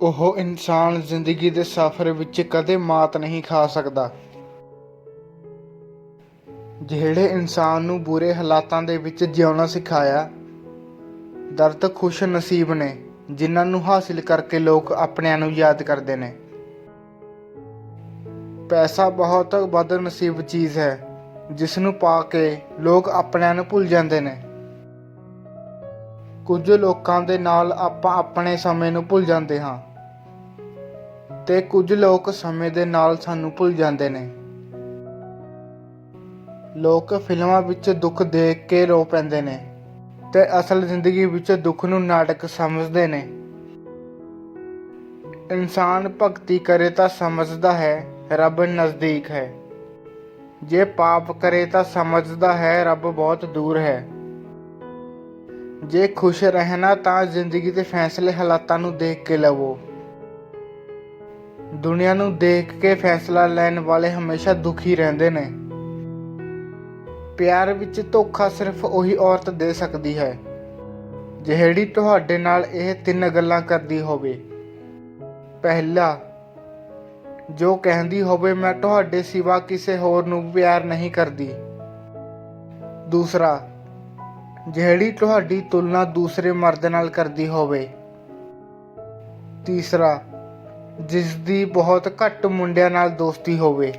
ਉਹ ਇਨਸਾਨ ਜ਼ਿੰਦਗੀ ਦੇ ਸਫ਼ਰ ਵਿੱਚ ਕਦੇ ਮਾਤ ਨਹੀਂ ਖਾ ਸਕਦਾ। ਜਿਹੜੇ ਇਨਸਾਨ ਨੂੰ ਬੁਰੇ ਹਾਲਾਤਾਂ ਦੇ ਵਿੱਚ ਜਿਉਣਾ ਸਿਖਾਇਆ, ਦਰਦ ਖੁਸ਼ ਨਸੀਬ ਨੇ, ਜਿਨ੍ਹਾਂ ਨੂੰ ਹਾਸਿਲ ਕਰਕੇ ਲੋਕ ਆਪਣਿਆਂ ਨੂੰ ਯਾਦ ਕਰਦੇ ਨੇ। ਪੈਸਾ ਬਹੁਤ ਬਦਨਸੀਬ ਚੀਜ਼ ਹੈ, ਜਿਸ ਨੂੰ ਪਾ ਕੇ ਲੋਕ ਆਪਣਿਆਂ ਨੂੰ ਭੁੱਲ ਜਾਂਦੇ ਨੇ। ਕੁਝ ਲੋਕਾਂ ਦੇ ਨਾਲ ਆਪਾਂ ਆਪਣੇ ਸਮੇਂ ਨੂੰ ਭੁੱਲ ਜਾਂਦੇ ਹਾਂ ਤੇ ਕੁਝ ਲੋਕ ਸਮੇਂ ਦੇ ਨਾਲ ਸਾਨੂੰ ਭੁੱਲ ਜਾਂਦੇ ਨੇ। ਲੋਕ ਫਿਲਮਾਂ ਵਿੱਚ ਦੁੱਖ ਦੇਖ ਕੇ ਰੋ ਪੈਂਦੇ ਨੇ ਤੇ ਅਸਲ ਜ਼ਿੰਦਗੀ ਵਿੱਚ ਦੁੱਖ ਨੂੰ ਨਾਟਕ ਸਮਝਦੇ ਨੇ। ਇਨਸਾਨ ਭਗਤੀ ਕਰੇ ਤਾਂ ਸਮਝਦਾ ਹੈ, ਰੱਬ ਨਜ਼ਦੀਕ ਹੈ। ਜੇ ਪਾਪ ਕਰੇ ਤਾਂ ਸਮਝਦਾ ਹੈ, ਰੱਬ ਬਹੁਤ ਦੂਰ ਹੈ। ਜੇ ਖੁਸ਼ ਰਹਿਣਾ ਤਾਂ ਜ਼ਿੰਦਗੀ ਦੇ ਫੈਸਲੇ ਹਾਲਾਤਾਂ ਨੂੰ ਦੇਖ ਕੇ ਲਵੋ। ਦੁਨੀਆ ਨੂੰ ਦੇਖ ਕੇ ਫੈਸਲਾ ਲੈਣ ਵਾਲੇ ਹਮੇਸ਼ਾ ਦੁਖੀ ਰਹਿੰਦੇ ਨੇ। ਪਿਆਰ ਵਿੱਚ ਧੋਖਾ ਸਿਰਫ ਉਹੀ ਔਰਤ ਦੇ ਸਕਦੀ ਹੈ, ਜਿਹੜੀ ਤੁਹਾਡੇ ਨਾਲ ਇਹ ਤਿੰਨ ਗੱਲਾਂ ਕਰਦੀ ਹੋਵੇ। ਪਹਿਲਾ, ਜੋ ਕਹਿੰਦੀ ਹੋਵੇ, ਮੈਂ ਤੁਹਾਡੇ ਸਿਵਾ ਕਿਸੇ ਹੋਰ ਨੂੰ ਪਿਆਰ ਨਹੀਂ ਕਰਦੀ। ਦੂਸਰਾ ਜਿਹੜੀ ਤੁਹਾਡੀ ਤੁਲਨਾ ਦੂਸਰੇ ਮਰਦ ਨਾਲ ਕਰਦੀ ਹੋਵੇ। ਤੀਸਰਾ ਜਿਸ ਦੀ ਬਹੁਤ ਘੱਟ ਮੁੰਡਿਆਂ ਨਾਲ ਦੋਸਤੀ ਹੋਵੇ।